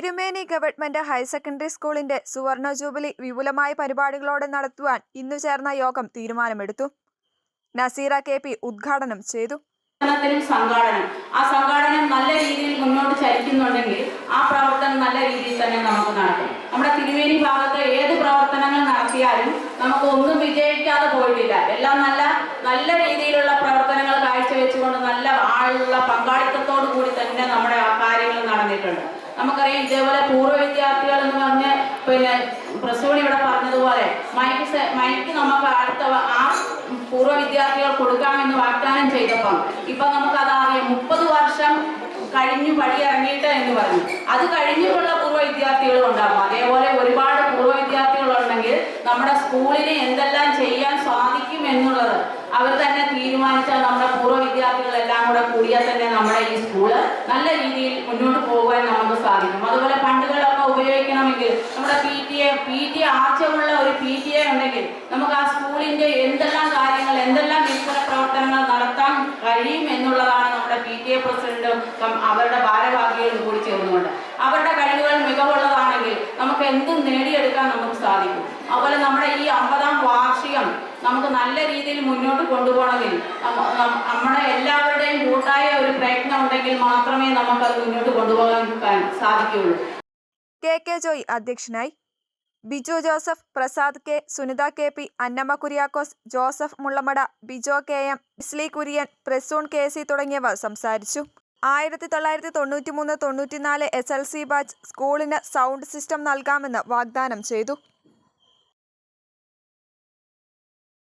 തിരുമേനി government higher secondary സ്കൂളിന്റെ സുവർണ ജൂബിലി വിപുലമായ പരിപാടികളോടെ നടത്തുവാൻ ഇന്നു ചേർന്ന യോഗം തീരുമാനമെടുത്തു. നസീറ കെ പി ഉദ്ഘാടനം ചെയ്തു. സംഘാടനം. ആ സംഘാടനം നല്ല രീതിയിൽ മുന്നോട്ട് ചലിക്കുന്നുണ്ടെങ്കിൽ ആ പ്രവർത്തനം നല്ല രീതിയിൽ തന്നെ നമുക്ക് നടക്കും. നമ്മുടെ തിരുവേനി ഭാഗത്ത് ഏത് പ്രവർത്തനങ്ങൾ നടത്തിയാലും നമുക്ക് ഒന്നും വിജയിക്കാതെ പോയിട്ടില്ല. എല്ലാം നല്ല നല്ല രീതിയിലുള്ള പ്രവർത്തനങ്ങൾ കാഴ്ചവെച്ചുകൊണ്ട് നല്ല ആളുള്ള പങ്കാളിത്തത്തോടു കൂടി തന്നെ നടന്നിട്ടുണ്ട് നമുക്കറിയാം ഇതേപോലെ പൂർവ വിദ്യാർത്ഥികൾ എന്ന് പറഞ്ഞ് പിന്നെ പ്രസൂണി ഇവിടെ പറഞ്ഞതുപോലെ മൈക്ക് മൈക്ക് നമുക്ക് അടുത്ത ആ പൂർവ വിദ്യാർത്ഥികൾ കൊടുക്കാമെന്ന് വാഗ്ദാനം ചെയ്തപ്പം ഇപ്പൊ നമുക്ക് അതാകെ മുപ്പത് വർഷം കഴിഞ്ഞു പടി ഇറങ്ങിയിട്ട് എന്ന് പറഞ്ഞു. അത് കഴിഞ്ഞിട്ടുള്ള പൂർവ വിദ്യാർത്ഥികളും ഉണ്ടാകും അതേപോലെ ഒരുപാട് പൂർവ വിദ്യാർത്ഥികളുണ്ടെങ്കിൽ നമ്മുടെ സ്കൂളിന് എന്തെല്ലാം ചെയ്യാൻ സാധിക്കും എന്നുള്ളത് അവർ തന്നെ തീരുമാനിച്ച നമ്മുടെ പൂർവ വിദ്യാർത്ഥികളെല്ലാം കൂടെ കൂടിയാൽ തന്നെ നമ്മുടെ ഈ സ്കൂൾ നല്ല രീതിയിൽ മുന്നോട്ട് പോകാൻ നമുക്ക് സാധിക്കും. അതുപോലെ ഫണ്ടുകളൊക്കെ ഉപയോഗിക്കണമെങ്കിൽ നമ്മുടെ P T A P T ആർച്ചമുള്ള ഒരു പി ടി എ ഉണ്ടെങ്കിൽ നമുക്ക് ആ സ്കൂളിന്റെ എന്തെല്ലാം കാര്യങ്ങൾ എന്തെല്ലാം വികസന പ്രവർത്തനങ്ങൾ നടത്താൻ കഴിയും എന്നുള്ളതാണ് നമ്മുടെ പി ടി എ പ്രസിഡന്റും അവരുടെ ഭാരവാഹികളും കൂടി ചേർന്നുകൊണ്ട്. അവരുടെ കഴിവുകൾ മികവുള്ളതാണെങ്കിൽ നമുക്ക് എന്തും നേടിയെടുക്കാൻ നമുക്ക് സാധിക്കും. അതുപോലെ നമ്മുടെ ഈ അമ്പതാം വാർഷികം നമുക്ക് നല്ല രീതിയിൽ മുന്നോട്ട് കൊണ്ടുപോകണമെങ്കിൽ നമ്മുടെ എല്ലാവരുടെയും കൂട്ടായ ഒരു പ്രയത്നം ഉണ്ടെങ്കിൽ മാത്രമേ നമുക്ക് അത് മുന്നോട്ട് കൊണ്ടുപോകാൻ സാധിക്കുകയുള്ളൂ. കെ കെ ജോയ് അധ്യക്ഷനായി. Biju Joseph Prasad K Sunitha K P Annamma Kuriakose Joseph Mullamada Bijo K M Isly Kurian Prasoon K C തുടങ്ങിയവർ സംസാരിച്ചു. ആയിരത്തി തൊള്ളായിരത്തി തൊണ്ണൂറ്റി മൂന്ന് തൊണ്ണൂറ്റിനാല് എസ് എൽ സി ബാച്ച് സ്കൂളിന് സൗണ്ട് സിസ്റ്റം നൽകാമെന്ന് വാഗ്ദാനം ചെയ്തു.